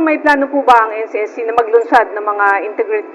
Ma'am, may plano po ba ang NCSC na maglunsad ng mga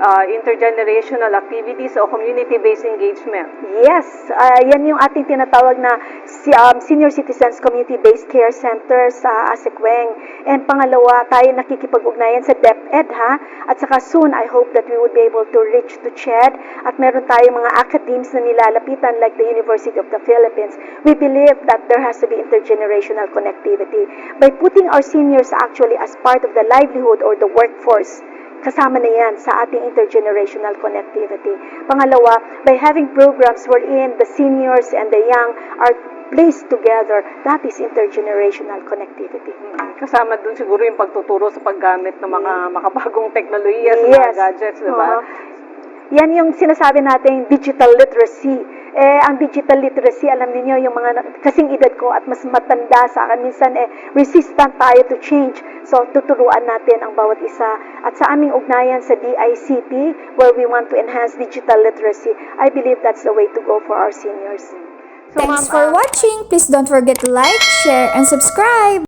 ah, intergenerational activities o community-based engagement? Yes, ah, yan yung ating tinatawag na si, um, Senior Citizens Community-Based Care Center sa Asekweng. And pangalawa, tayo nakikipag-ugnayan sa DepEd ha. At saka soon, I hope that we would be able to reach to CHED. At meron tayong mga academies na nilalapitan like the University of the Philippines. We believe that there has to be intergenerational connectivity. By putting our seniors actually as part of the livelihood or the workforce, kasama na yan sa ating intergenerational connectivity. Pangalawa, by having programs wherein the seniors and the young are placed together, that is intergenerational connectivity. Kasama dun siguro yung pagtuturo sa paggamit ng mga makabagong teknolohiya sa Yes. mga gadgets, di ba? Oo. Yan yung sinasabi nating digital literacy. Eh, ang digital literacy, alam niyo yung mga na- kasing edad ko at mas matanda sa akin, minsan eh, resistant tayo to change. So, tuturuan natin ang bawat isa. At sa aming ugnayan sa DICT, where we want to enhance digital literacy, I believe that's the way to go for our seniors. So, Thanks ma'am, for ah, watching! Please don't forget to like, share, and subscribe!